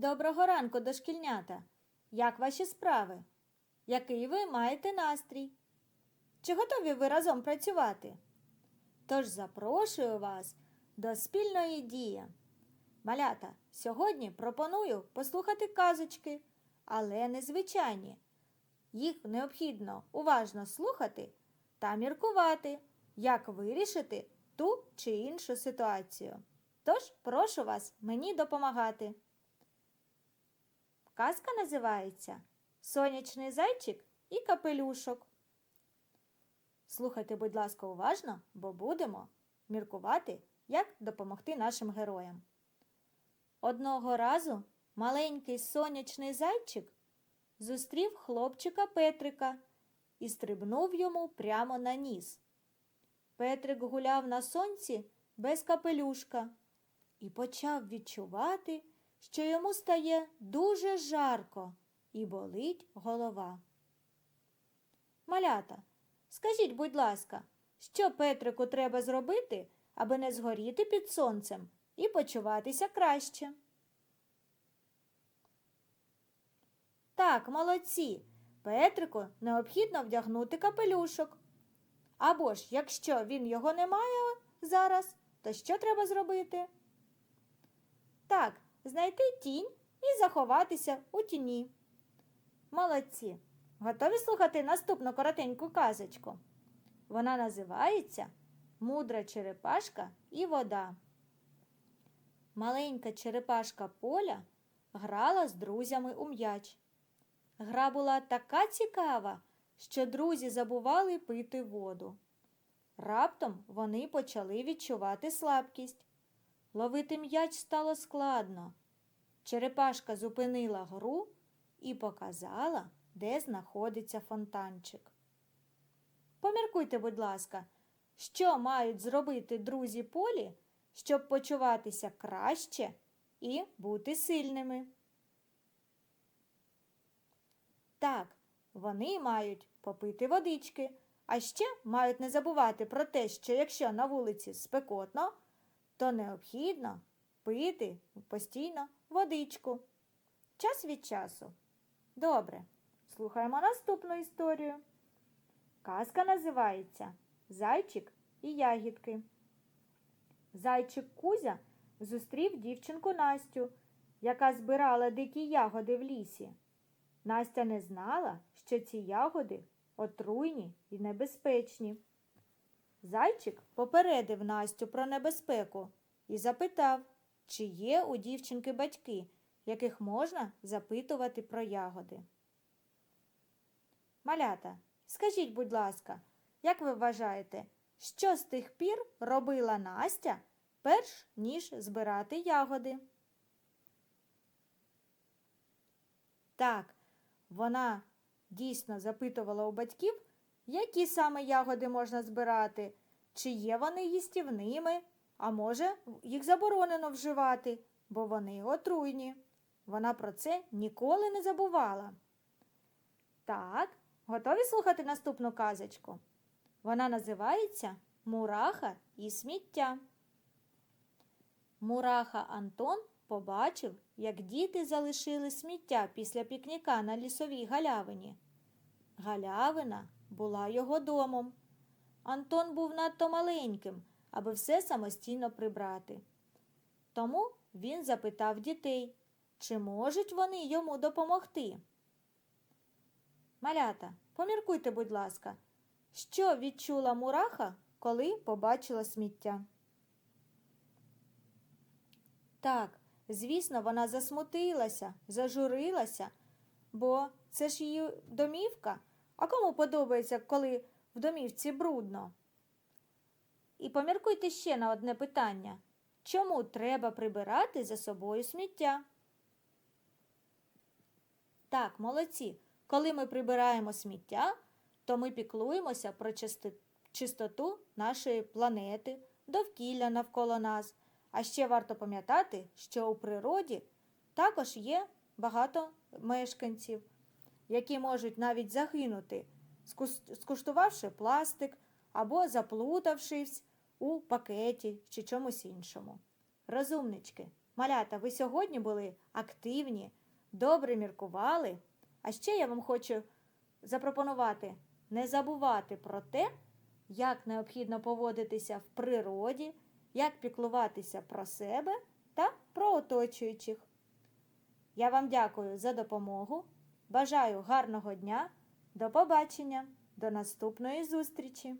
Доброго ранку, дошкільнята! Як ваші справи? Який ви маєте настрій? Чи готові ви разом працювати? Тож запрошую вас до спільної дії. Малята, сьогодні пропоную послухати казочки, але незвичайні. Їх необхідно уважно слухати та міркувати, як вирішити ту чи іншу ситуацію. Тож прошу вас мені допомагати. Казка називається Сонячний зайчик і капелюшок. Слухайте, будь ласка, уважно, бо будемо міркувати, як допомогти нашим героям. Одного разу маленький сонячний зайчик зустрів хлопчика Петрика і стрибнув йому прямо на ніс. Петрик гуляв на сонці без капелюшка і почав відчувати, що йому стає дуже жарко і болить голова. Малята, скажіть, будь ласка, що Петрику треба зробити, аби не згоріти під сонцем і почуватися краще? Так, молодці. Петрику необхідно вдягнути капелюшок. Або ж, якщо він його не має зараз, то що треба зробити? Так, знайти тінь і заховатися у тіні. Молодці. Готові слухати наступну коротеньку казочку? Вона називається Мудра черепашка і вода. Маленька черепашка Поля грала з друзями у м'яч. Гра була така цікава, що друзі забували пити воду. Раптом вони почали відчувати слабкість. Ловити м'яч стало складно. Черепашка зупинила гру і показала, де знаходиться фонтанчик. Поміркуйте, будь ласка, що мають зробити друзі полі, щоб почуватися краще і бути сильними. Так, вони мають попити водички, а ще мають не забувати про те, що якщо на вулиці спекотно, то необхідно пити постійно водичку. Час від часу. Добре, слухаємо наступну історію. Казка називається Зайчик і ягідки. Зайчик Кузя зустрів дівчинку Настю, яка збирала дикі ягоди в лісі. Настя не знала, що ці ягоди отруйні і небезпечні. Зайчик попередив Настю про небезпеку і запитав, чи є у дівчинки батьки, яких можна запитувати про ягоди. Малята, скажіть, будь ласка, як ви вважаєте, що з тих пір робила Настя, перш ніж збирати ягоди? Так, вона дійсно запитувала у батьків, які саме ягоди можна збирати, чи є вони їстівними, а може, їх заборонено вживати, бо вони отруйні. Вона про це ніколи не забувала. Так, готові слухати наступну казочку? Вона називається Мураха і сміття. Мураха Антон побачив, як діти залишили сміття після пікніка на лісовій галявині. Галявина була його домом. Антон був надто маленьким, аби все самостійно прибрати. Тому він запитав дітей, чи можуть вони йому допомогти. Малята, поміркуйте, будь ласка, що відчула мураха, коли побачила сміття? Так, звісно, вона засмутилася, зажурилася, бо це ж її домівка. А кому подобається, коли в домівці брудно? І поміркуйте ще на одне питання. Чому треба прибирати за собою сміття? Так, молодці. Коли ми прибираємо сміття, то ми піклуємося про чистоту нашої планети, довкілля навколо нас. А ще варто пам'ятати, що у природі також є багато мешканців, які можуть навіть загинути, скуштувавши пластик або заплутавшись у пакеті чи чомусь іншому. Розумнички, Малята, ви сьогодні були активні, добре міркували. А ще я вам хочу запропонувати не забувати про те, як необхідно поводитися в природі, як піклуватися про себе та про оточуючих. Я вам дякую за допомогу. Бажаю гарного дня. До побачення, до наступної зустрічі!